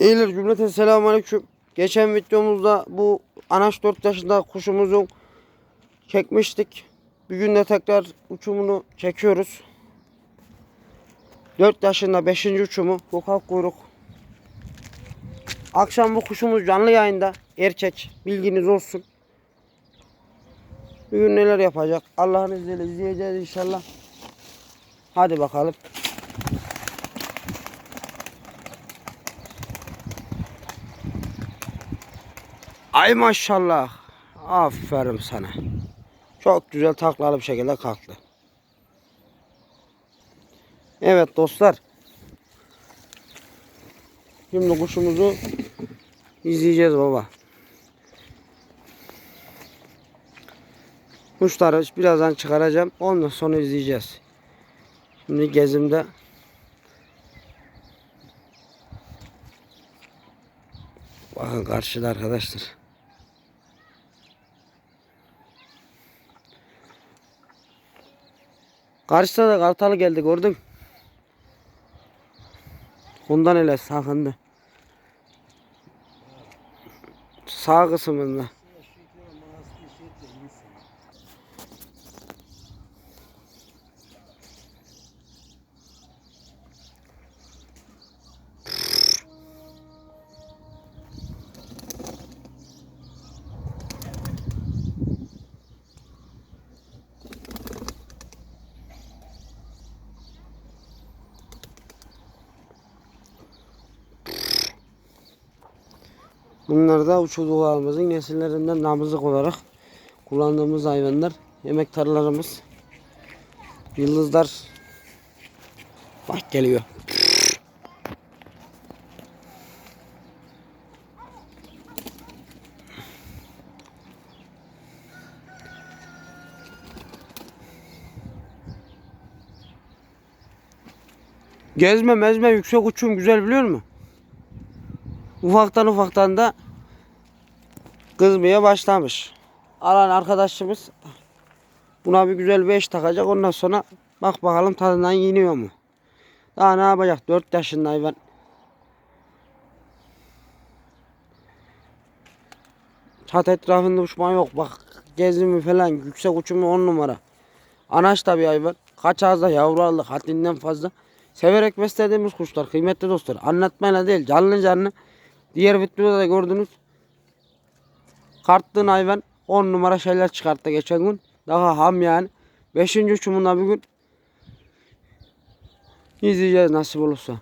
İyiler cümleten selamünaleyküm. Geçen videomuzda bu anaç 4 yaşında kuşumuzu çekmiştik. Bugün de tekrar uçumunu çekiyoruz. 4 yaşında 5. uçumu lokal kuyruk. Akşam bu kuşumuz canlı yayında erkek bilginiz olsun. Bugün neler yapacak Allah'ın izniyle izleyeceğiz inşallah. Hadi bakalım. Ay maşallah. Aferin sana. Çok güzel taklalı bir şekilde kalktı. Evet dostlar. Şimdi kuşumuzu izleyeceğiz baba. Kuşları birazdan çıkaracağım. Ondan sonra izleyeceğiz. Şimdi gezimde Bakın karşıda arkadaşlar. Karşıda da kartalı geldi gördün. Ondan öyle sakındı. Sağ kısmında. Bunlar da uçurduğumuzun nesillerinden damızlık olarak kullandığımız hayvanlar. Emektarlarımız. Yıldızlar. Bak geliyor. Gezme mezme yüksek uçum güzel biliyor musun? Ufaktan ufaktan da kızmaya başlamış. Alan arkadaşımız buna bir güzel beş takacak. Ondan sonra bak bakalım tadından yeniyor mu? Daha ne yapacak? 4 yaşında hayvan. Çat etrafında uçma yok. Bak gezimi falan yüksek uçumu 10 numara. Anaç da bir hayvan. Kaç ağızda yavru aldık haddinden fazla. Severek beslediğimiz kuşlar kıymetli dostlar. Anlatmayla değil canlı canlı. Diğer videoda da gördünüz. Karttığın hayvan 10 numara şeyler çıkarttı geçen gün. Daha ham yani. 5. uçumunda bugün izleyeceğiz nasip olursa.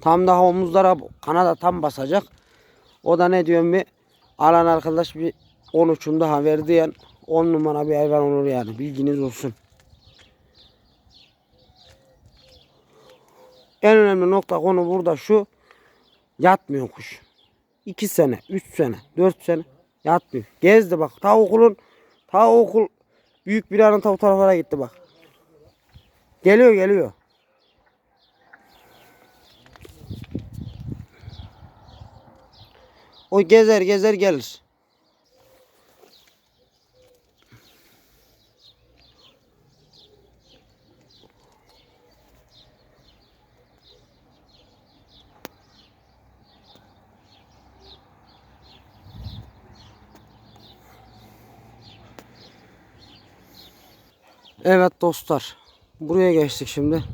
Tam daha omuzlara kanada tam basacak. O da ne diyorum bir alan arkadaş bir 10 uçum daha verdi yani 10 numara bir hayvan olur yani bilginiz olsun. En önemli nokta konu burada şu. Yatmıyor kuş. 2 sene, 3 sene, 4 sene yatmıyor. Gezdi bak. Ta okulun ta okul büyük bir anın ta taraflara gitti bak. Geliyor geliyor. O gezer gezer gelir. Evet dostlar. Buraya geçtik şimdi.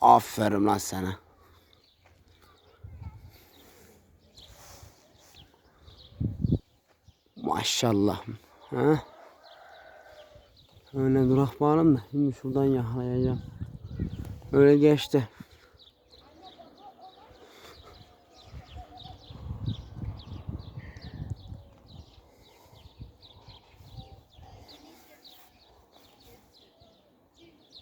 Aferin lan sana. Maşallah. Ha? Öyle durak bağlam şimdi şuradan yakalayacağım. Öyle geçti.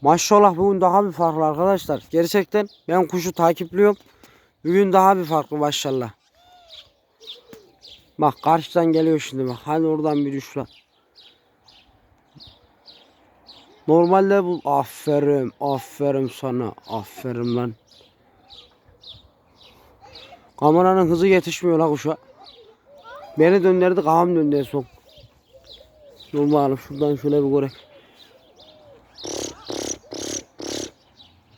Maşallah bugün daha bir farklı arkadaşlar. Gerçekten ben kuşu takipliyorum. Bugün daha bir farklı maşallah. Bak karşıdan geliyor şimdi bak. Hadi oradan bir düş lan. Normalde bu aferin aferin sana aferin lan. Kameranın hızı yetişmiyor la kuşa. Beni döndürdü kafam döndü son. Dur şuradan şöyle bir görek.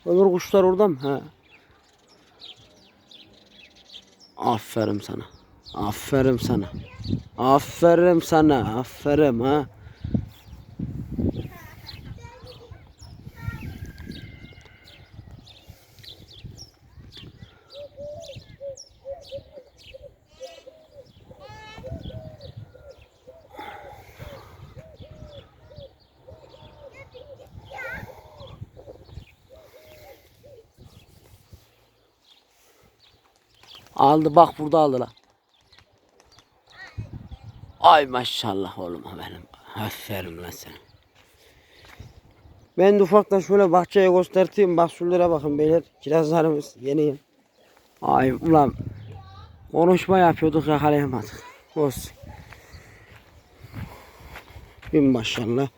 Öbür kuşlar orada mı? He. Aferin sana. Aferin sana. Aferin sana. Aferin ha. Aldı bak burada aldı la. Ay maşallah oğlum benim. Aferin lan sen. Ben de ufaktan şöyle bahçeye göstereyim. Bak şuralara bakın beyler. Kirazlarımız yeni. Ay ulan. Konuşma yapıyorduk yakalayamadık. Olsun. Bin maşallah.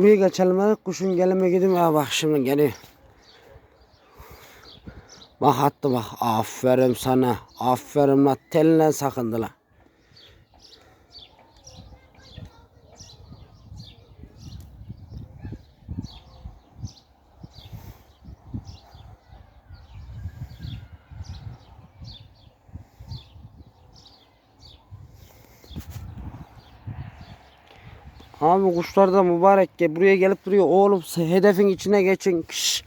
Buraya geçelim. Kuşun gelime gidin. Ha bak şimdi geliyor. Bak attı bak. Aferin sana. Aferin la. Teline sakındı la. Abi kuşlar da mübarek gel buraya gelip duruyor. Oğlum hedefin içine geçin. Kış.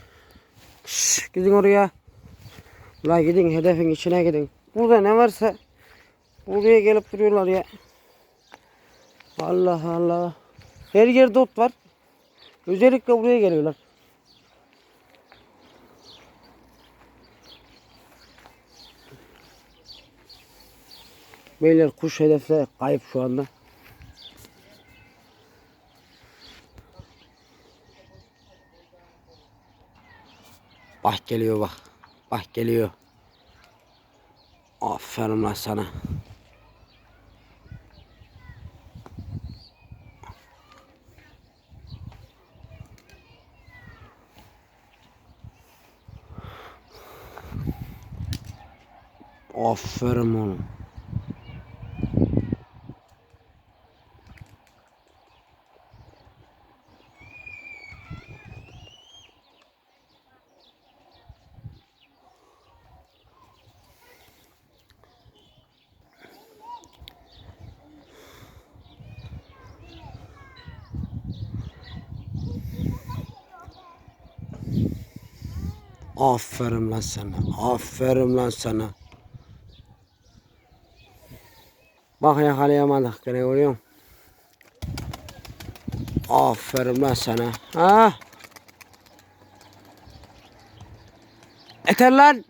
Kış. Gidin oraya. La gidin hedefin içine gidin. Burada ne varsa buraya gelip duruyorlar ya. Allah Allah. Her yerde ot var. Özellikle buraya geliyorlar. Beyler kuş hedefte kayıp şu anda. Bak geliyor bak. Bak geliyor. Aferin lan sana. Aferin oğlum. Aferin lan sana. Aferin lan sana. Bak yakalayamadık gene görüyor musun? Aferin lan sana. Ha? Yeter lan.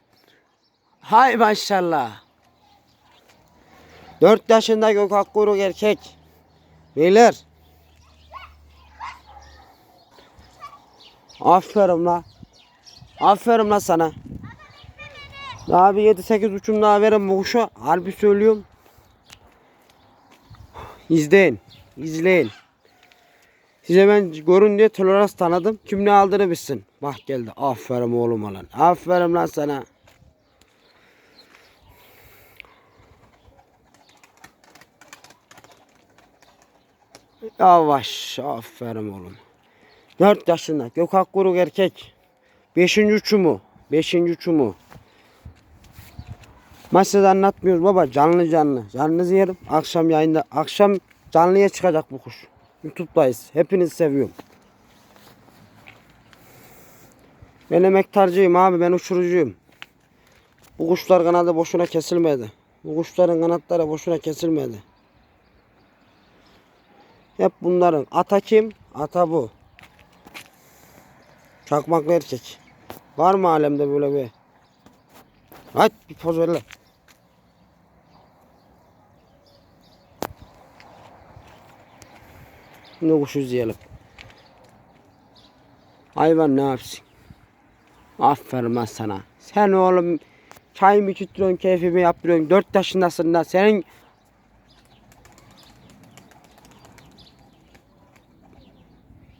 Hay maşallah. Dört yaşında gökak kuyruk erkek. Beyler. Aferin lan. Aferin lan sana. Bir 7-8 uçum daha verin bu kuşa. Harbi söylüyorum. İzleyin. İzleyin. Size ben görün diye tolerans tanıdım. Kim ne aldığını bilsin. Bak geldi. Aferin oğlum lan. Aferin lan sana. Yavaş. Aferin oğlum. 4 yaşında. Gökhan Kuruk erkek. Beşinci uçumu. Beşinci uçumu. Masada anlatmıyoruz baba. Canlı canlı. Canlı yerim. Akşam yayında. Akşam canlıya çıkacak bu kuş. Youtube'dayız. Hepinizi seviyorum. Ben emektarcıyım abi. Ben uçurucuyum. Bu kuşlar kanadı boşuna kesilmedi. Bu kuşların kanatları boşuna kesilmedi. Hep bunların. Ata kim? Ata bu. Çakmaklı erkek. Var mı alemde böyle bir? Hadi bir poz ver. Şimdi kuşu izleyelim. Hayvan ne yapsın? Aferin sana. Sen oğlum çay mı içiyorsun, keyfimi yaptırıyorsun. Dört yaşındasın da senin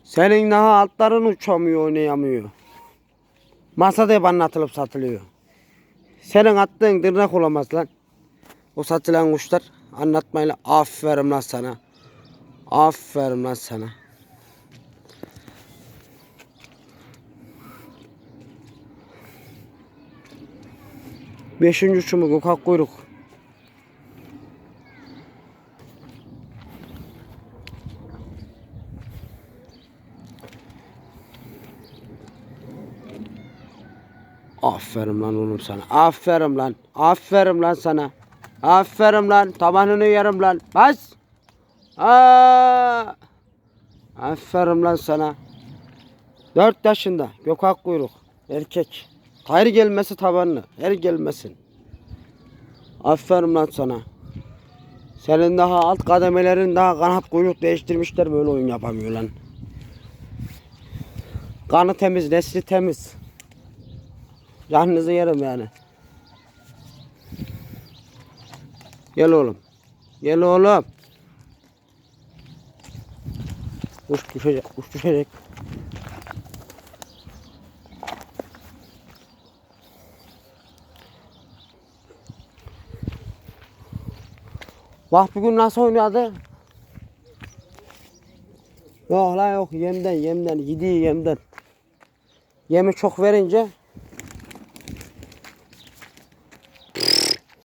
Senin daha altların uçamıyor, oynayamıyor. Masada hep anlatılıp satılıyor. Senin attığın tırnak olamaz lan. O satılan kuşlar anlatmayla aferin lan sana. Aferin lan sana. Beşinci uçumu gökak kuyruk. Aferin lan oğlum sana. Aferin lan. Aferin lan sana. Aferin lan. Tabanını yerim lan. Bas. Aa! Aferin lan sana. Dört yaşında. Gökak kuyruk. Erkek. Hayır gelmesi tabanlı. Her gelmesin. Aferin lan sana. Senin daha alt kademelerin daha kanat kuyruk değiştirmişler böyle oyun yapamıyor lan. Kanı temiz, nesli temiz. Canınızı yerim yani. Gel oğlum. Gel oğlum. Kuş düşecek, kuş düşecek. Bak bugün nasıl oynadı? Yok la yok yemden yemden yediği yemden. Yemi çok verince